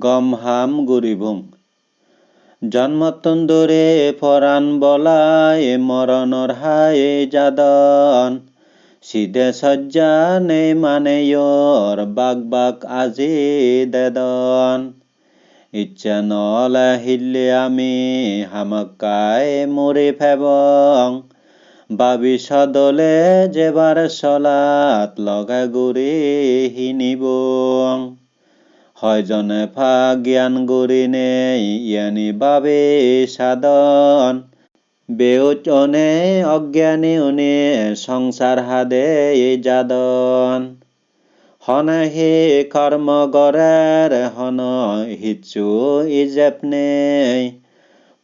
গম হাম গুরিভুং জন্মতন্দরে ফরান বলায় মরণর হায় যাদন। সিদে সজ্জা নেই মানে বাক বাক আজি দেদন। ইচ্ছা নলে হিল্লে আমি হামাকায় মরে ফেবং। বাবি সদলে যেবার সলাত, লগা গুৰি হিনিবং। হয়জনে ফা জ্ঞান গুৰিনে ইয়ানি বাবে সাধন। বেউচনে অজ্ঞানী উনি, সংসার হাদে যাদন। হনে হি কর্ম গরের হন হিচু ইজেপনে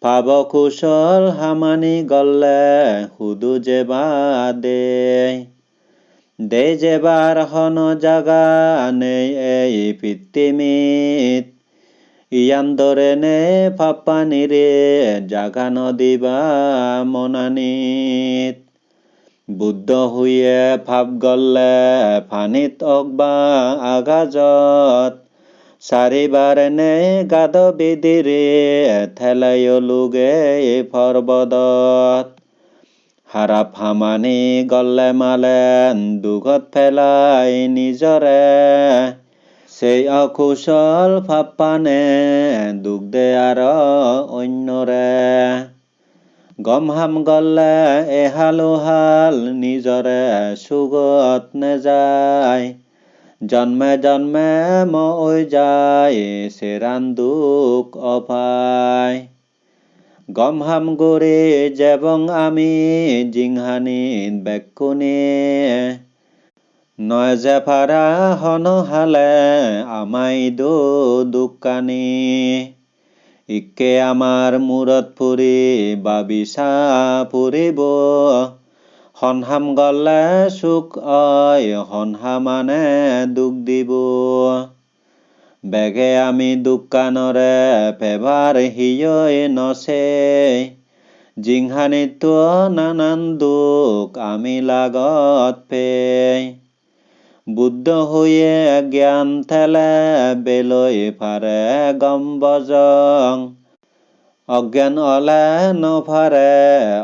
পাব কুশল হামানি গল্লে হুদু যেবা দে দে যেবার হন জাগা নেই এই পৃথিবীত ইয়ান দরে নে পাপানি রে জাগা নদিবা মনানিত। বুদ্ধ হুয়ে ফাপ গল্লে ফানিত অকবা আগাজত। চাৰিবাৰে নে গাদ বিদিৰে থেলায়লোগে পৰ্বতত হাৰা ফামানি গলে মালে দুখত পেলাই নিজৰে সেই অকুশল ফাপানে দুখ দে আর অন্যরে। গম হাম গলে এহালোহাল নিজরে, সুগত নেযায় জন্মে জন্মে মই যায় সেরান দুখ অপায় গম হাম গরে যেবং আমি জিংহানিত বেকুনে। নয় যে হন হালে আমাই দো দোকানি। ইকে আমার মূৰত ফুৰি বাবিচা ফুৰিব সন্হাম গলে সুখ অয় সন্হামানে দুখ দিব। বেগে আমি দোকানৰে পেভাৰ হিয়ই নচে জিংহানিত নানান দুখ আমি লাগত পে। বুদ্ধ হয়ে জ্ঞান থেলে বেলৈ ফাৰে গম বজং। অজ্ঞান অলে নফারে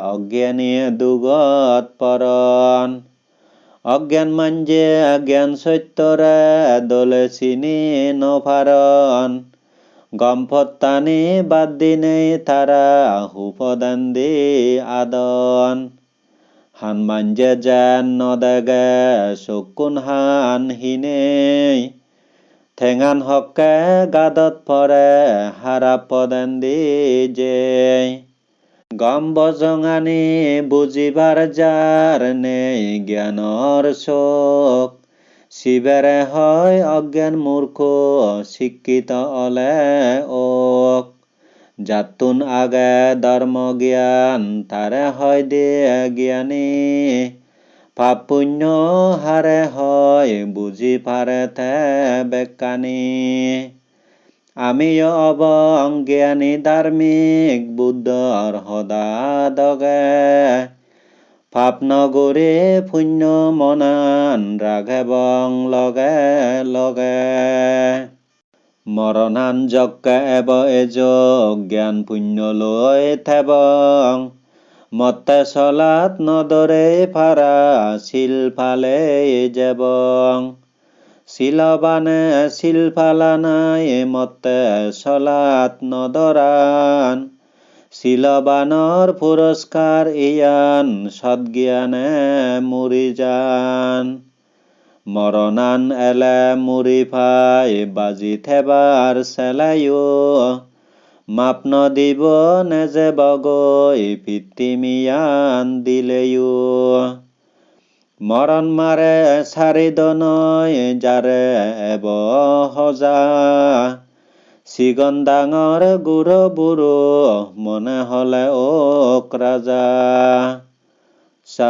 অজ্ঞানী দুগত পরন অজ্ঞান মাঞ্জে জ্ঞান সত্যরে দলে চিনি নফারন গম্ফত্তানি বাদ দিনে তারা হুপদান দি আদন। হান মাঞ্জে যেন নদেগে চকুন হান হিনেই ঠেঙান হকে গাদত পরে হারা পদেন দি যে গম বজঙানি বুজিবার যার নেই জ্ঞানর শোক। শিবেরে হয় অজ্ঞান মূর্খ, শিক্ষিত অলে ওক। যাতুন আগে ধর্ম জ্ঞান তারে হয় দিয়ে জ্ঞানী। পাপ পুণ্য হারে হয়, বুঝি পারে থে বেকানি। আমি অবজ্ঞানী ধার্মিক বুদ্ধর সদা দগে। পাপ নগরে পুণ্য মনান রাঘেবং লগে লগে। মরণান যজ্ঞ এব এযোগ জ্ঞান পুণ্য লৈ থেবং। মতে চলাত নদরে ফারা শিল ফালে যেবং শিলবানে শিল ফালানাই মতে চলাত নদরান। শিলবানৰ পুৰস্কাৰ ইয়ান সৎজ্ঞানে মৰি যান। মরণান এলে মুড়ি ফাই বাজি থেবার সেলাইও। মাপ নদিব নেজে বগৈ পিতৃমিয়ান দিলেও। মৰণ মাৰে চাৰিদনৈ যাৰে এব চিগন ডাঙৰ গুৰু বুৰু মনে হ'লে অক ৰাজা। চা